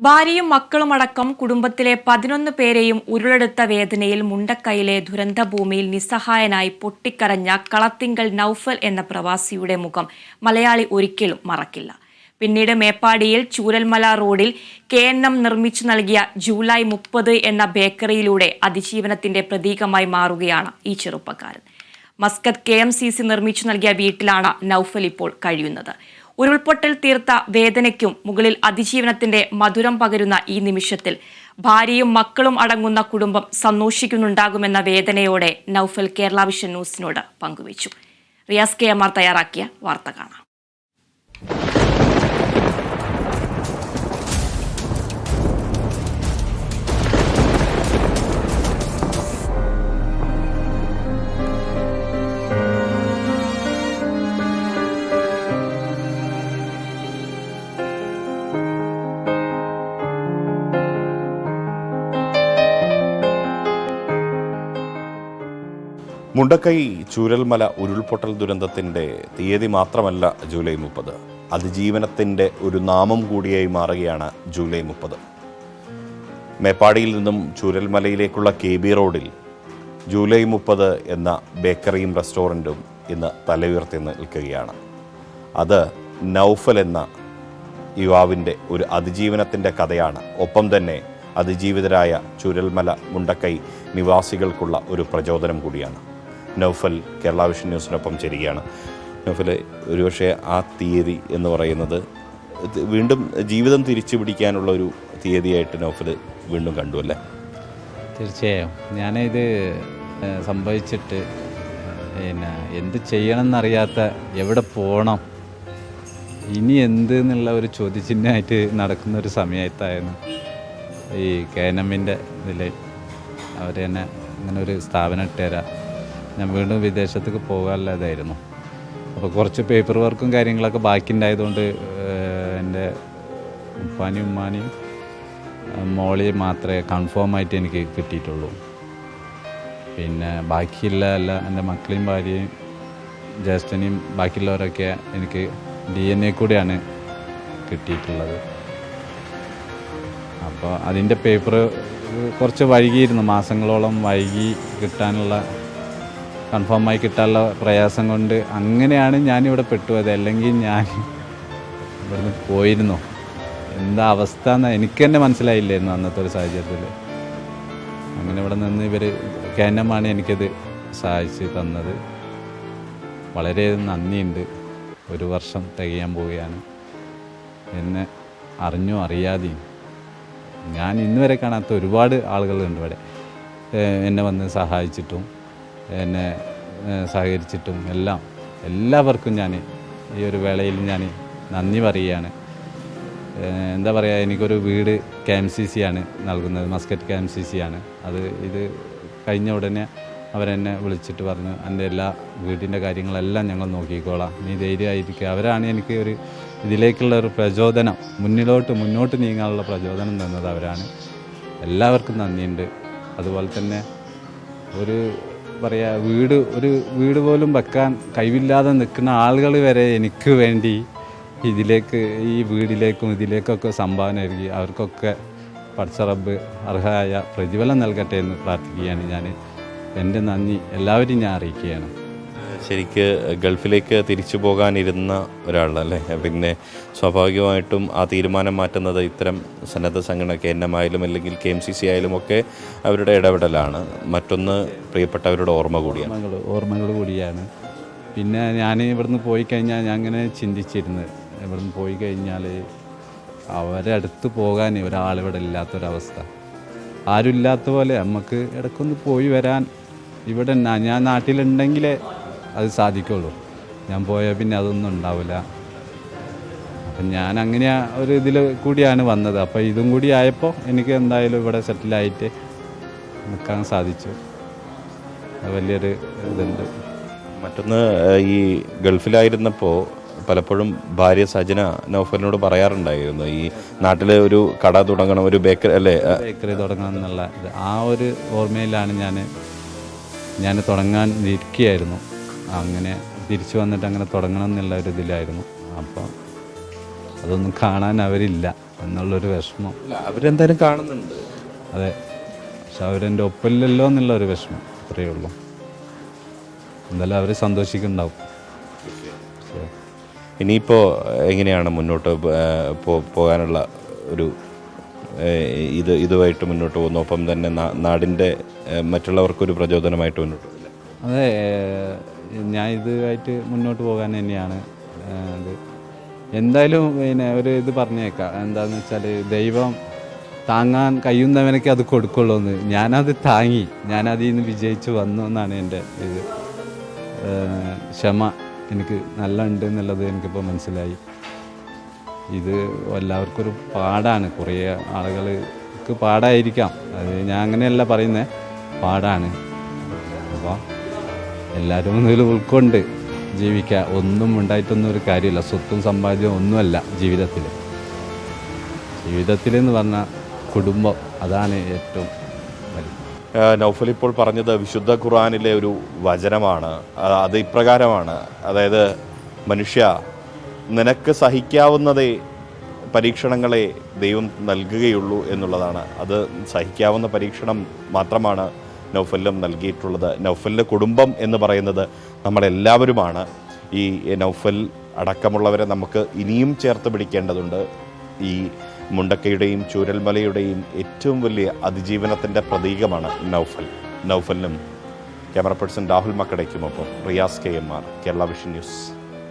ഭാര്യയും മക്കളുമടക്കം കുടുംബത്തിലെ പതിനൊന്ന് പേരെയും ഉരുളെടുത്ത വേദനയിൽ മുണ്ടക്കൈയിലെ ദുരന്തഭൂമിയിൽ നിസ്സഹായനായി പൊട്ടിക്കരഞ്ഞ കളത്തിങ്കൽ നൌഫൽ എന്ന പ്രവാസിയുടെ മുഖം മലയാളി ഒരിക്കലും മറക്കില്ല. പിന്നീട് മേപ്പാടിയിൽ ചൂരൽമല റോഡിൽ കെ എൻ എം നിർമ്മിച്ചു നൽകിയ ജൂലൈ മുപ്പത് എന്ന ബേക്കറിയിലൂടെ അതിജീവനത്തിന്റെ പ്രതീകമായി മാറുകയാണ് ഈ ചെറുപ്പക്കാരൻ. Muscat K M C C നിർമ്മിച്ചു നൽകിയ വീട്ടിലാണ് നൌഫൽ ഇപ്പോൾ കഴിയുന്നത്. ഉരുൾപൊട്ടൽ തീർത്ത വേദനയ്ക്കും മുകളിൽ അതിജീവനത്തിന്റെ മധുരം പകരുന്ന ഈ നിമിഷത്തിൽ ഭാര്യയും മക്കളും അടങ്ങുന്ന കുടുംബം സന്തോഷിക്കുന്നുണ്ടാകുമെന്ന വേദനയോടെ നൌഫൽ കേരള വിഷൻ ന്യൂസിനോട് പങ്കുവച്ചു. റിയാസ് കെ എം തയ്യാറാക്കിയ വാർത്ത കാണാം. മുണ്ടക്കൈ ചൂരൽമല ഉരുൾപൊട്ടൽ ദുരന്തത്തിന്റെ തീയതി മാത്രമല്ല ജൂലൈ മുപ്പത്. അതിജീവനത്തിന്റെ ഒരു നാമം കൂടിയായി മാറുകയാണ് ജൂലൈ മുപ്പത്. മേപ്പാടിയിൽ നിന്നും ചൂരൽമലയിലേക്കുള്ള കെ ബി റോഡിൽ ജൂലൈ മുപ്പത് എന്ന ബേക്കറിയും റെസ്റ്റോറന്റും ഇന്ന് തലയുയർത്തി നിൽക്കുകയാണ്. അത് നൗഫൽ എന്ന യുവാവിന്റെ ഒരു അതിജീവനത്തിന്റെ കഥയാണ്. ഒപ്പം തന്നെ അതിജീവിതരായ ചുരൽമല മുണ്ടക്കൈ നിവാസികൾക്കുള്ള ഒരു പ്രചോദനം കൂടിയാണ്. നൗഫൽ കേരള വിഷൻ ന്യൂസിനൊപ്പം ചേരുകയാണ്. നൗഫൽ ഒരുപക്ഷെ ആ തീയതി എന്ന് പറയുന്നത് വീണ്ടും ജീവിതം തിരിച്ചു പിടിക്കാനുള്ള ഒരു തീയതിയായിട്ട് നൗഫൽ വീണ്ടും കണ്ടു അല്ലേ? തീർച്ചയായും. ഞാനിത് സംഭവിച്ചിട്ട് പിന്നെ എന്ത് ചെയ്യണമെന്നറിയാത്ത എവിടെ പോകണം ഇനി എന്ത് എന്നുള്ള ഒരു ചോദ്യചിഹ്നമായിട്ട് നടക്കുന്ന ഒരു സമയത്തായിരുന്നു ഈ കെ എൻ എമ്മിന്റെ ഇതിൽ അവർ തന്നെ ഇങ്ങനെ ഒരു സ്ഥാപനം ഇട്ടുതരാം ഞാൻ വീണ്ടും വിദേശത്തേക്ക് പോകാനുള്ളതായിരുന്നു അപ്പോൾ കുറച്ച് പേപ്പർ വർക്കും കാര്യങ്ങളൊക്കെ ബാക്കി ഉണ്ടായതുകൊണ്ട് എന്റെ ഉപ്പാനും ഉമ്മാനെയും മോളി മാത്രമേ കൺഫേം ആയിട്ട് എനിക്ക് കിട്ടിയിട്ടുള്ളൂ. പിന്നെ ബാക്കിയുള്ള അല്ല എന്റെ മക്കളെയും ഭാര്യയും ജ്യേഷ്ഠനെയും ബാക്കിയുള്ളവരൊക്കെ എനിക്ക് ഡി എൻ എ കൂടെയാണ് കിട്ടിയിട്ടുള്ളത്. അപ്പോൾ അതിന്റെ പേപ്പർ കുറച്ച് വൈകിയിരുന്നു മാസങ്ങളോളം വൈകി കിട്ടാനുള്ള കൺഫേമായി കിട്ടാനുള്ള പ്രയാസം കൊണ്ട് അങ്ങനെയാണ് ഞാനിവിടെ പെട്ടുപോയത്. അല്ലെങ്കിൽ ഞാൻ ഇവിടുന്ന് പോയിരുന്നു. എന്താ അവസ്ഥ എന്ന് എനിക്ക് തന്നെ മനസ്സിലായില്ലായിരുന്നു അന്നത്തെ ഒരു സാഹചര്യത്തിൽ. അങ്ങനെ ഇവിടെ നിന്ന് ഇവർ കേനമാണ് എനിക്കത് സഹായിച്ച് തന്നത്. വളരെ നന്ദിയുണ്ട്. ഒരു വർഷം തികയാൻ പോവുകയാണ്. എന്നെ അറിഞ്ഞോ അറിയാതെയും. ഞാൻ ഇന്ന് വരെ കാണാത്ത ഒരുപാട് ആളുകളുണ്ട് ഇവിടെ. എന്നെ വന്ന് സഹായിച്ചിട്ടും എന്നെ സഹകരിച്ചിട്ടും എല്ലാം എല്ലാവർക്കും ഞാൻ ഈ ഒരു വേളയിൽ ഞാൻ നന്ദി പറയുകയാണ്. എന്താ പറയുക എനിക്കൊരു വീട് കെ എം സി സി ആണ് നൽകുന്നത് Muscat K M C C ആണ്. അത് ഇത് കഴിഞ്ഞ ഉടനെ അവരെന്നെ വിളിച്ചിട്ട് പറഞ്ഞു എന്റെ എല്ലാ വീടിന്റെ കാര്യങ്ങളെല്ലാം ഞങ്ങൾ നോക്കിക്കോളാം. നീ ധൈര്യമായിരിക്കുക. അവരാണ് എനിക്ക് ഒരു ഇതിലേക്കുള്ള ഒരു പ്രചോദനം മുന്നിലോട്ട് മുന്നോട്ട് നീങ്ങാനുള്ള പ്രചോദനം തന്നത് അവരാണ്. എല്ലാവർക്കും നന്ദിയുണ്ട്. അതുപോലെ തന്നെ ഒരു പറയാ വീട് ഒരു വീട് പോലും വെക്കാൻ കഴിവില്ലാതെ നിൽക്കുന്ന ആളുകൾ വരെ എനിക്ക് വേണ്ടി ഇതിലേക്ക് ഈ വീടിലേക്കും ഇതിലേക്കൊക്കെ സംഭാവന നൽകി. അവർക്കൊക്കെ പഠിച്ചറബ് അർഹമായ പ്രതിഫലം നൽകട്ടെ എന്ന് പ്രാർത്ഥിക്കുകയാണ് ഞാൻ. എന്റെ നന്ദി. എല്ലാവരും ഞാൻ അറിയിക്കുകയാണ്. ശരിക്ക് ഗൾഫിലേക്ക് തിരിച്ചു പോകാനിരുന്ന ഒരാളല്ലേ? പിന്നെ സ്വാഭാവികമായിട്ടും ആ തീരുമാനം മാറ്റുന്നത് ഇത്തരം സന്നദ്ധ സംഘടന കെ എൻ എം ആയാലും അല്ലെങ്കിൽ കെ എം സി സി ആയാലും ഒക്കെ അവരുടെ ഇടപെടലാണ്. മറ്റൊന്ന് പ്രിയപ്പെട്ടവരുടെ ഓർമ്മ കൂടിയാണ്. ഓർമ്മകൾ കൂടിയാണ്. പിന്നെ ഞാൻ ഇവിടുന്ന് പോയി കഴിഞ്ഞാൽ ഞാൻ അങ്ങനെ ചിന്തിച്ചിരുന്നു. ഇവിടുന്ന് പോയി കഴിഞ്ഞാൽ അവരെ അടുത്ത് പോകാൻ ഒരാളിവിടെ ഇല്ലാത്തൊരവസ്ഥ. ആരും ഇല്ലാത്ത പോലെ നമുക്ക് ഇടയ്ക്കൊന്ന് പോയി വരാൻ ഇവിടെ ഞാൻ നാട്ടിലുണ്ടെങ്കിലേ അത് സാധിക്കുള്ളൂ. ഞാൻ പോയാൽ പിന്നെ അതൊന്നും ഉണ്ടാവില്ല. അപ്പം ഞാൻ അങ്ങനെ ഒരു ഇതിൽ കൂടിയാണ് വന്നത്. അപ്പോൾ ഇതും കൂടി ആയപ്പോൾ എനിക്ക് എന്തായാലും ഇവിടെ സെറ്റിലായിട്ട് നിൽക്കാൻ സാധിച്ചു. വലിയൊരു ഇതുണ്ട്. മറ്റൊന്ന് ഈ ഗൾഫിലായിരുന്നപ്പോൾ പലപ്പോഴും ഭാര്യ സജന നൗഫലിനോട് പറയാറുണ്ടായിരുന്നു. ഈ നാട്ടിൽ ഒരു കട തുടങ്ങണം ഒരു ബേക്കറി അല്ലേ? ബേക്കറി തുടങ്ങണം എന്നുള്ള ആ ഒരു ഓർമ്മയിലാണ് ഞാൻ ഞാൻ തുടങ്ങാൻ ഇരിക്കുകയായിരുന്നു അങ്ങനെ തിരിച്ചു വന്നിട്ട് അങ്ങനെ തുടങ്ങണം എന്നുള്ള ഒരു ഇതിലായിരുന്നു. അപ്പോൾ അതൊന്നും കാണാൻ അവരില്ല എന്നുള്ളൊരു വിഷമം. അവരെന്തായാലും കാണുന്നുണ്ട്. അതെ. പക്ഷെ അവരെന്റെ ഒപ്പമില്ലല്ലോ എന്നുള്ളൊരു വിഷമം. അത്രയേ ഉള്ളൂ. എന്തായാലും അവർ സന്തോഷിക്കുന്നുണ്ടാവും. ഇനിയിപ്പോൾ എങ്ങനെയാണ് മുന്നോട്ട് പോകാനുള്ള ഒരു ഇത് ഇതുമായിട്ട് മുന്നോട്ട് പോകുന്നു? ഒപ്പം തന്നെ നാടിന്റെ മറ്റുള്ളവർക്കൊരു പ്രചോദനമായിട്ട് മുന്നോട്ട് അതെ ഞാൻ ഇതുമായിട്ട് മുന്നോട്ട് പോകാൻ തന്നെയാണ് അത്. എന്തായാലും പിന്നെ ഒരു ഇത് പറഞ്ഞേക്കാം. എന്താന്ന് വെച്ചാൽ ദൈവം താങ്ങാൻ കഴിയുന്നവനൊക്കെ അത് കൊടുക്കുള്ളൂ എന്ന് ഞാനത് താങ്ങി. ഞാനതിൽ നിന്ന് വിജയിച്ച് വന്നു എന്നാണ് എന്റെ ഇത്. ക്ഷമ എനിക്ക് നല്ല ഉണ്ട് എന്നുള്ളത് എനിക്കിപ്പോൾ മനസ്സിലായി. ഇത് എല്ലാവർക്കും ഒരു പാടാണ്. കുറേ ആളുകൾക്ക് പാടായിരിക്കാം. അത് ഞാൻ അങ്ങനെയല്ല പറയുന്നത് പാടാണ്. അപ്പോൾ എല്ലാവരും ഇതിൽ ഉൾക്കൊണ്ട് ജീവിക്കുക. ഒന്നും ഉണ്ടായിട്ടൊന്നും ഒരു കാര്യമില്ല. സ്വത്തും സമ്പാദ്യവും ഒന്നുമല്ല ജീവിതത്തിൽ. ജീവിതത്തിലെന്ന് പറഞ്ഞാൽ കുടുംബം. അതാണ് ഏറ്റവും നൗഫൽ ഇപ്പോൾ പറഞ്ഞത് വിശുദ്ധ ഖുർആനിലെ ഒരു വചനമാണ്. അത് ഇപ്രകാരമാണ്. അതായത് മനുഷ്യ നിനക്ക് സഹിക്കാവുന്നതേ പരീക്ഷണങ്ങളെ ദൈവം നൽകുകയുള്ളൂ എന്നുള്ളതാണ്. അത് സഹിക്കാവുന്ന പരീക്ഷണം മാത്രമാണ് നൗഫലിനും നൽകിയിട്ടുള്ളത്. നൗഫലിന്റെ കുടുംബം എന്ന് പറയുന്നത് നമ്മളെല്ലാവരുമാണ്. ഈ നൗഫൽ അടക്കമുള്ളവരെ നമുക്ക് ഇനിയും ചേർത്ത് പിടിക്കേണ്ടതുണ്ട്. ഈ മുണ്ടക്കയുടെയും ചൂരൽമലയുടെയും ഏറ്റവും വലിയ അതിജീവനത്തിന്റെ പ്രതീകമാണ് നൗഫൽ. നൗഫലിനും camera person Rahul മക്കടയ്ക്കുമൊപ്പം Riyas K M R Kerala vision news.